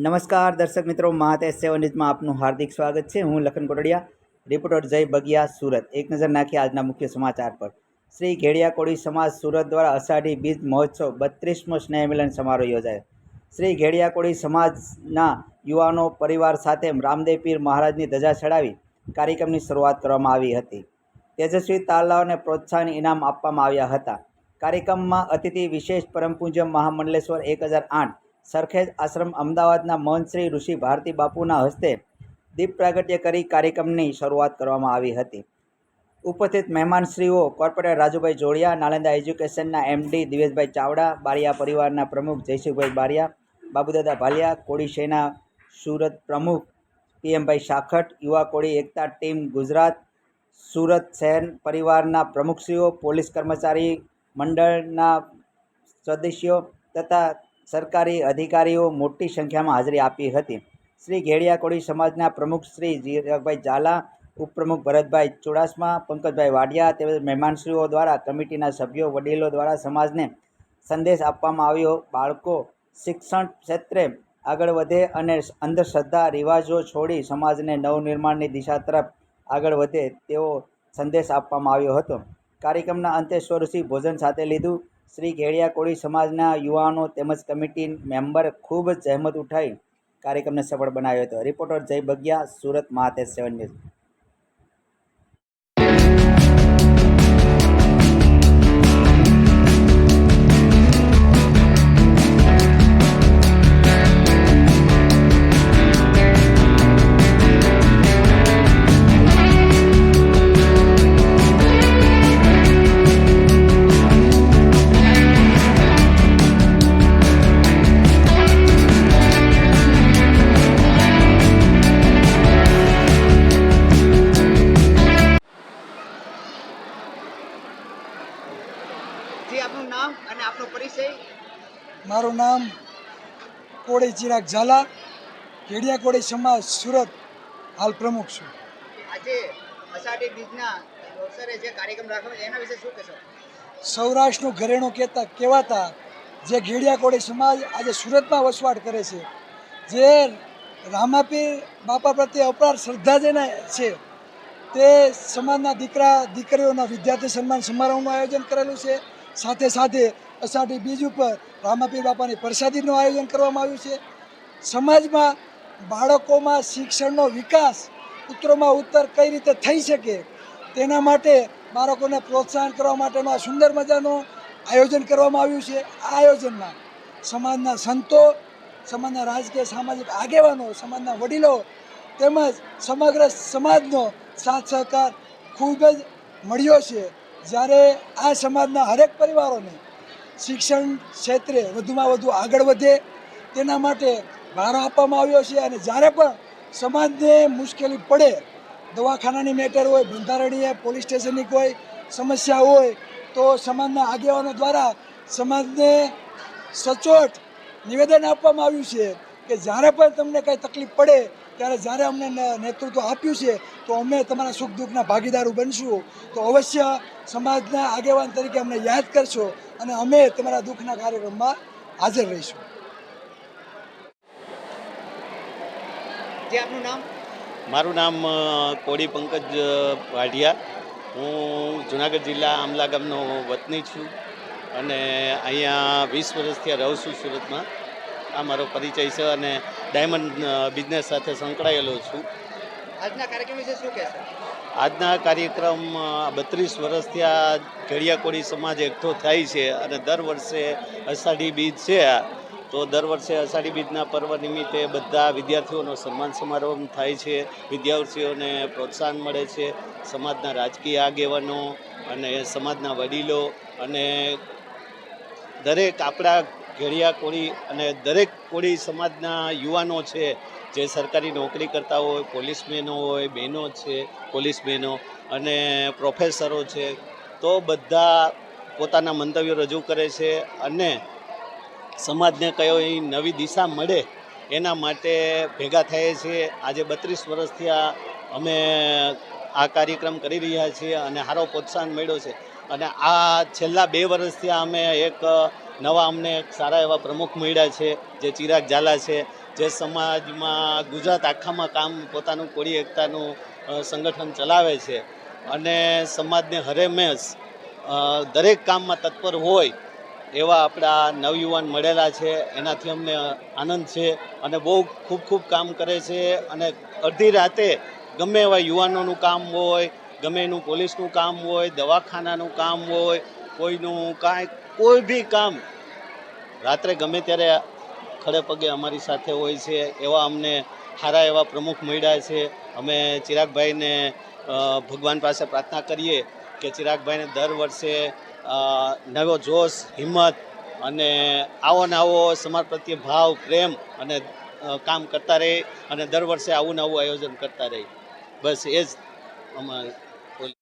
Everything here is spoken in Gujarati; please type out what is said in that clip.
નમસ્કાર દર્શક મિત્રો મહાતેજ સેવન ન્યૂઝમાં આપનું હાર્દિક સ્વાગત છે. હું લખન કોટડિયા, રિપોર્ટર જય બગિયા સુરત. એક નજર નાખીએ આજના મુખ્ય સમાચાર પર. શ્રી ઘેડિયા કોળી સમાજ સુરત દ્વારા અષાઢી બીજ મહોત્સવ બત્રીસમો સ્નેહ મિલન સમારોહ યોજાયો. શ્રી ઘેડિયા કોળી સમાજના યુવાનો, પરિવાર સાથે રામદેવ પીર મહારાજની ધજા ચડાવી કાર્યક્રમની શરૂઆત કરવામાં આવી હતી. તેજસ્વી તાલાઓને પ્રોત્સાહન ઇનામ આપવામાં આવ્યા હતા. કાર્યક્રમમાં અતિથિ વિશેષ પરમપૂજ્ય મહામંડલેશ્વર એક હજાર આઠ સરખેજ આશ્રમ અમદાવાદના મહંત ઋષિ ભારતી બાપુના હસ્તે દીપ પ્રાગટ્ય કરી કાર્યક્રમની શરૂઆત કરવામાં આવી હતી. ઉપસ્થિત મહેમાનશ્રીઓ કોર્પોરેટર રાજુભાઈ જોડિયા, નાલંદા એજ્યુકેશનના એમડી દિવેશભાઈ ચાવડા બારિયા પરિવારના પ્રમુખ જયસુખભાઈ બારિયા, બાબુદાદા ભાલિયા, કોળી સેના સુરત પ્રમુખ પીએમભાઈ શાખટ યુવા કોળી એકતા ટીમ ગુજરાત, સુરત શહેર પરિવારના પ્રમુખશ્રીઓ પોલીસ કર્મચારી મંડળના સદસ્યો તથા સરકારી અધિકારીઓ મોટી સંખ્યામાં હાજરી આપી હતી. શ્રી ઘેડિયા કોળી સમાજના પ્રમુખ શ્રી જીરકભાઈ ઝાલા, ઉપપ્રમુખ ભરતભાઈ ચુડાસમા, પંકજભાઈ વાડિયા તેમજ મહેમાનશ્રીઓ દ્વારા કમિટીના સભ્યો, વડીલો દ્વારા સમાજને સંદેશ આપવામાં આવ્યો. બાળકો શિક્ષણ ક્ષેત્રે આગળ વધે અને અંધશ્રદ્ધા રિવાજો છોડી સમાજને નવનિર્માણની દિશા તરફ આગળ વધે તેવો સંદેશ આપવામાં આવ્યો હતો. કાર્યક્રમના અંતે સ્વરૂચિ ભોજન સાથે લીધું. શ્રી ઘેડિયા કોળી સમાજના યુવાનો તેમજ કમિટી મેમ્બર ખૂબ જ જહેમત ઉઠાવી કાર્યક્રમને સફળ બનાવ્યો હતો. રિપોર્ટર જય બગિયા સુરત મહાતેજ સેવન ન્યૂઝ. મારું નામ કોળી ચિરાગ ઝાલા કેડિયા કોળી સમાજ સુરત. હાલ પ્રમુખ છું. આજે અષાઢી બીજના અવસરે જે કાર્યક્રમ રાખવાનો એના વિશે શું કહેશો? સૌરાષ્ટ્રનું ઘરેણું કહેતા કહેવાતા જે ઘેડિયા કોળી સમાજ આજે સુરતમાં વસવાટ કરે છે જે રામાપીર બાપા પ્રત્યે અપરાર શ્રદ્ધા જેને છે તે સમાજના દીકરા, દીકરીઓના વિદ્યાર્થી સન્માન સમારોહનું આયોજન કરેલું છે. સાથે સાથે અષાઢી બીજ ઉપર રામાપીર બાપાની પ્રસાદીનું આયોજન કરવામાં આવ્યું છે. સમાજમાં બાળકોમાં શિક્ષણનો વિકાસ ઉત્તરોમાં ઉત્તર કઈ રીતે થઈ શકે તેના માટે બાળકોને પ્રોત્સાહન કરવા માટેનું આ સુંદર મજાનું આયોજન કરવામાં આવ્યું છે. આ આયોજનમાં સમાજના સંતો, સમાજના રાજકીય, સામાજિક આગેવાનો, સમાજના વડીલો તેમજ સમગ્ર સમાજનો સાથ સહકાર ખૂબ જ મળ્યો છે જ્યારે આ સમાજના હરેક પરિવારોને શિક્ષણ ક્ષેત્રે વધુમાં વધુ આગળ વધે તેના માટે ભાર આપવામાં આવ્યો છે અને જ્યારે પણ સમાજને મુશ્કેલી પડે, દવાખાનાની મેટર હોય, બંધારણીય પોલીસ સ્ટેશનની કોઈ સમસ્યા હોય, તો સમાજના આગેવાનો દ્વારા સમાજને સચોટ નિવેદન આપવામાં આવ્યું છે કે જ્યારે પણ તમને કંઈ તકલીફ પડે, ત્યારે જ્યારે અમને નેતૃત્વ આપ્યું છે તો અમે તમારા સુખ દુઃખના ભાગીદારો બનશું. તો અવશ્ય સમાજના આગેવાન તરીકે અમને યાદ કરશો અને અમે તમારા દુઃખના કાર્યક્રમમાં હાજર રહીશું. જે આપનું નામ? મારું નામ કોડી પંકજ વાઢિયા. હું જુનાગઢ જિલ્લા આમલા ગામનો વતની છું અને અહીંયા વીસ વર્ષથી રહું છું સુરતમાં. આ મારો પરિચય છે અને ડાયમંડ બિઝનેસ સાથે સંકળાયેલો છું. આજના કાર્યક્રમ બત્રીસ વર્ષથી આ ઘડિયા કોળી સમાજ એકઠો થાય છે અને દર વર્ષે અષાઢી બીજ છે. તો દર વર્ષે અષાઢી બીજના પર્વ નિમિત્તે બધા વિદ્યાર્થીઓનો સન્માન સમારોહ થાય છે. વિદ્યાર્થીઓને પ્રોત્સાહન મળે છે. સમાજના રાજકીય આગેવાનો અને સમાજના વડીલો અને દરેક આપણા ઘેડિયા કોળી અને દરેક કોળી સમાજના યુવાનો છે જે સરકારી નોકરી કરતા હોય પોલીસમેનો હોય, બહેનો છે, પોલીસ બહેનો અને પ્રોફેસરો છે, તો બધા પોતાના મંતવ્યો રજૂ કરે છે અને સમાજને કયો એ નવી દિશા મળે એના માટે ભેગા થઈએ છીએ આજે બત્રીસ વર્ષથી આ અમે આ કાર્યક્રમ કરી રહ્યા છીએ અને સારો પ્રોત્સાહન મળ્યો છે. અને આ છેલ્લા બે વર્ષથી અમે એક નવા અમને સારા એવા પ્રમુખ મળ્યા છે, જે ચિરાગ ઝાલા છે. જે સમાજમાં ગુજરાત આખામાં કામ પોતાનું કોળી એકતાનું સંગઠન ચલાવે છે અને સમાજને હરેમેશ દરેક કામમાં તત્પર હોય એવા આપણા નવયુવાન મળેલા છે. એનાથી અમને આનંદ છે અને બહુ ખૂબ ખૂબ કામ કરે છે અને અડધી રાતે ગમે એવા યુવાનોનું કામ હોય, ગમે એનું પોલીસનું કામ હોય, દવાખાનાનું કામ હોય, કોઈનું કાંઈ, કોઈ બી કામ રાત્રે ગમે ત્યારે ખડે પગે અમારી સાથે હોય છે, એવા અમને સારા એવા પ્રમુખ મળ્યા છે. અમે ચિરાગભાઈને ભગવાન પાસે પ્રાર્થના કરીએ કે ચિરાગભાઈને દર વર્ષે નવો જોશ, હિંમત અને આવો ને આવો સમાજ પ્રત્યે ભાવ, પ્રેમ અને કામ કરતા રહે અને દર વર્ષે આવું ને આવું આયોજન કરતા રહે. બસ એ જ અમારે